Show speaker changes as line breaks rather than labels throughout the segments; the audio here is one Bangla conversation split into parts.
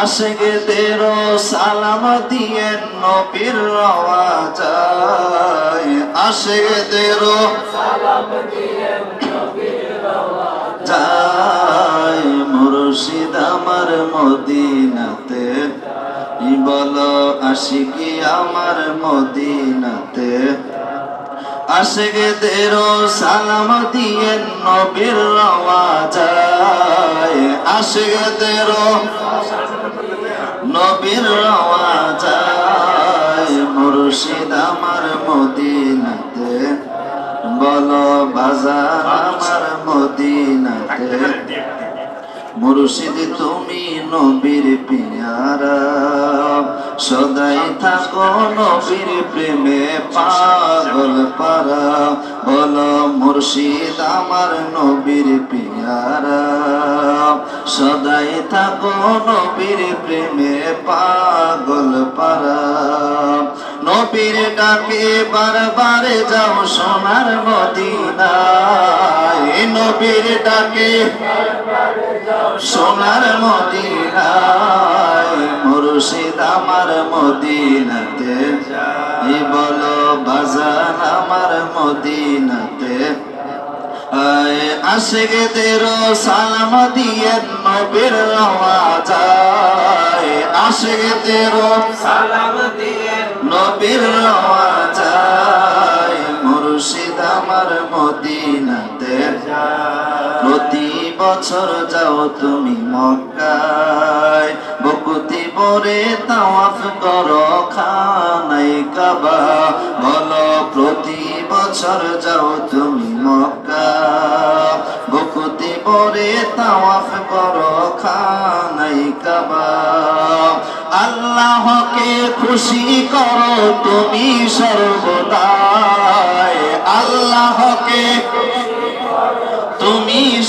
আশেগে তেরো সালাম দিয়ে নবীর রওয়া যায়। আশেগে তেরো যায়। মুর্শিদ আমার মদিনাতে বলো, আশিকি আমার মদিনাতে আশেগে তেরো সালাম দিয়ে নবীর রওয়া যায় আশেগে তেরো নবীর রওয়া মুর্শিদ আমার মদিনাতে, বলো বাজার আমার মদিনাতে। মুর্শিদ তুমি নবীর পিয়ারা। সদাই থাকো নবীর প্রেমে পাগল পারা। বলো মুর্শিদ আমার নবীর পিয়ারা। সদাই থাকো নবীর প্রেমে পাগল পারা। নবীর ডাকে বারবার যাও সোনার মদিনায়। নবীর ডাকে সোনার মদিনায়, মুর্শিদ আমার মদিনাতে এই বলো, বাজান আমার মদিনাতে আশেগে তেরো সালাম দিয়ে নবীর রওয়া যায়। আশেগে তেরো
সালাম দিয়ে
নবীর রওয়া যায়। মুর্শিদ আমার মদিনাতে প্রতি বছর যাও তুমি মক্কায়। বকুতি বরে তাওয়াফ করো খানাই কাবা। বলো, প্রতি বছর যাও তুমি মক্কা বকুতি বরে তাওয়াফ করো খানাই কাবা। আল্লাহকে খুশি করো তুমি সর্বদাই। আল্লাহকে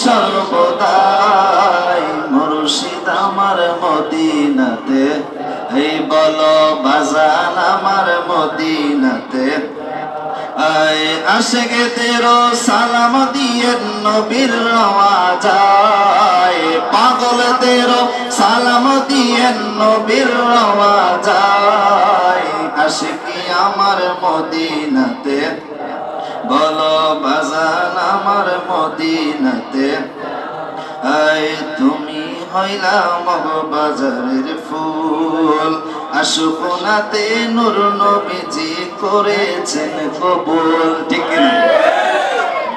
সর্বদাই মুর্শিদ আমার মদিনাতে। এই বলো, বাজান আমার মদিনাতে। আয় আশেকে তেরো সালাম দিয়ে নবীর রওয়া পাগল তেরো সালাম দিয়ে নবীর রওয়া যায়। আশেকি আমার মদিনাতে? বলো, বাজান আমার মদিনাতে। আই তুমি হইলা বাজারের ফুল। আশুকোনাতে নূর নবীজি করেছেন কবুল। ঠিক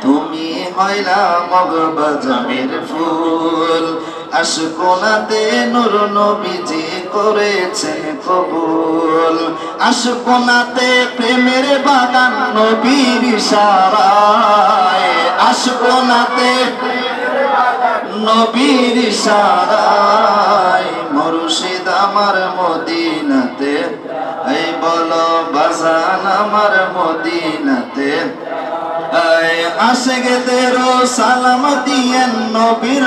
তুমি হইলা মগ বাজারের ফুল আশুকোনাতে নূর নবীজি করেছেন কবুল। আশুকোনাতে প্রেমের বাগান, নবীর ইশারায়। আশুকোনাতে নবীর ইশারায়। মুর্শিদ আমার মদিনাতে এই বলো বাজান আমার মদিনাতে। তেরো সালাম দিয়ে নবীর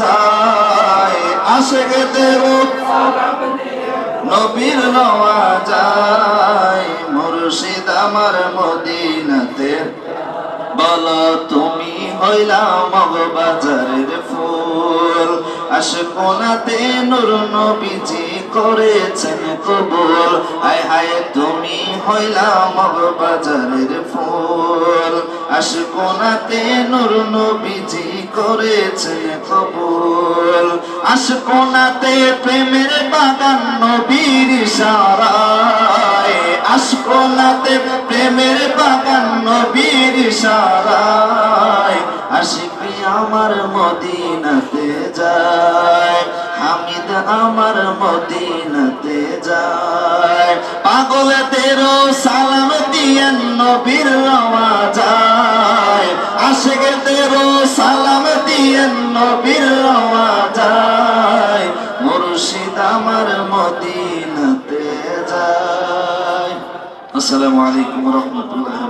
যায় আশেগে তেরো নবীর নওয়া যায় মুর্শিদ আমার মদিনাতে। বল তুমি হইলা মগবাজারের ফুল। আশকোনাতে নূর নবীজি করেছেন কবুল। হায় হায়, তুমি হইলা মগবাজারের ফুল। আশকোনাতে নূর নবীজি করেছেন কবুল। আশকোনাতে প্রেমের বাগান নবীর ইশারায়। আশকোনাতে প্রেমের বাগান নবীর আশিকি আমার মদিনাতে যায়। হামিদ আমার মদিনাতে যায়। পাগল তেরো সালাম দিয়ে নবীর রওয়া যায়। আশেকে তেরো সালাম দিয়ে নবীর রওয়া যায়। মুর্শিদ আমার মদিনাতে যায়। আসসালামু আলাইকুম রহমতুল্লাহ।